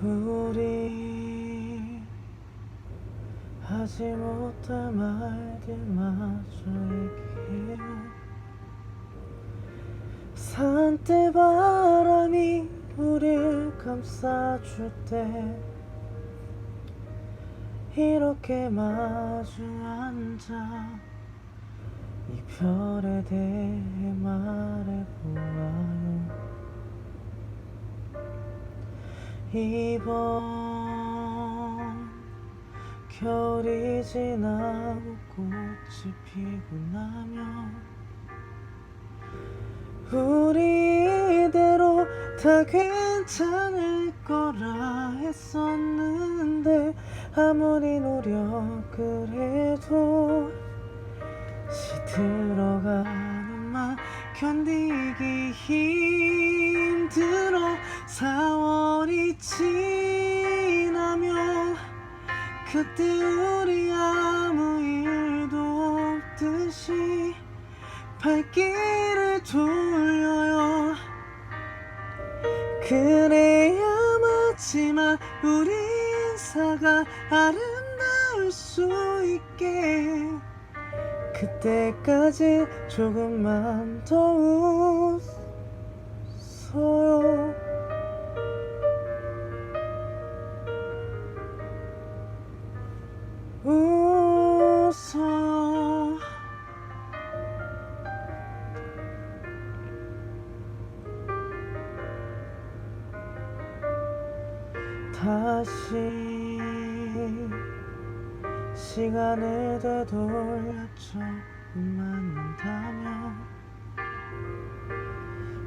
우리 하지 못할 말들마저 얘기해 산때 바람이 우릴 감싸줄 때 이렇게 마주 앉아 이별에 대해 말해보 이번 겨울이 지나고 꽃이 피고 나면 우리 이대로 다 괜찮을 거라 했었는데 아무리 노력을 해도 시들어가는 맘 견디기 힘들어 4월이 지나면 그때 우리 아무 일도 없듯이 발길을 돌려요. 그래야 마지막 우리 인사가 아름다울 수 있게 그때까지 조금만 더 웃어요 다시 시간을 되돌려 조금 만난다면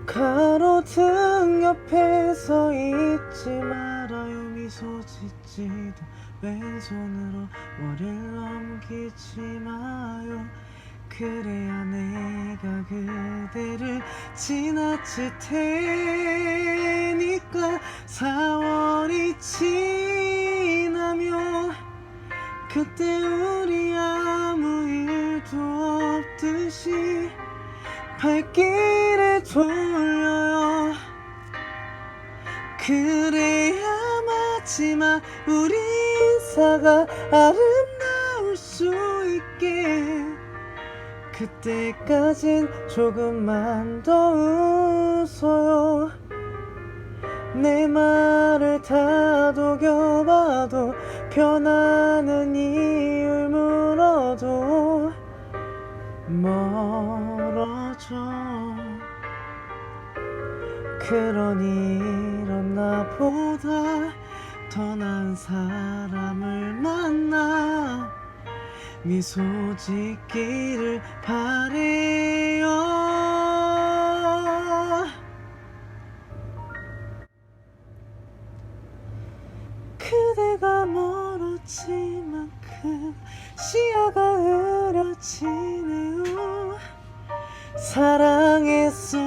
가로등 옆에 서 있지 말아요. 미소 짓지도 왼손으로 머리를 넘기지 마요. 그래야 내가 그대를 지나칠 테니까 4 월이 지나면 그때 우리 아무 일도 없듯이 발길을 돌려요. 그래야 마지막 우리 인사가 아름다울 수 있게 그때까진 조금만 더 웃어요 내 말을 다독여봐도 변하는 이유를 물어도 멀어져. 그러니 이런 나보다 더 나은 사람을 만나 미소 짓기를 바래요 멀어지만큼 시야가 흐려지네요. 사랑했었기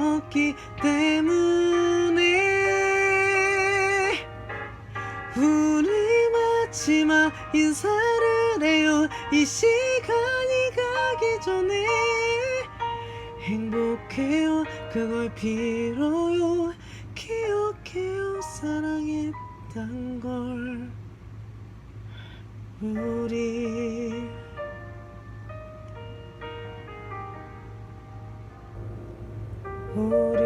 때문에 우리 마지막 인사를 해요. 이 시간이 가기 전에 행복해요. 그걸 빌어요 우리 우리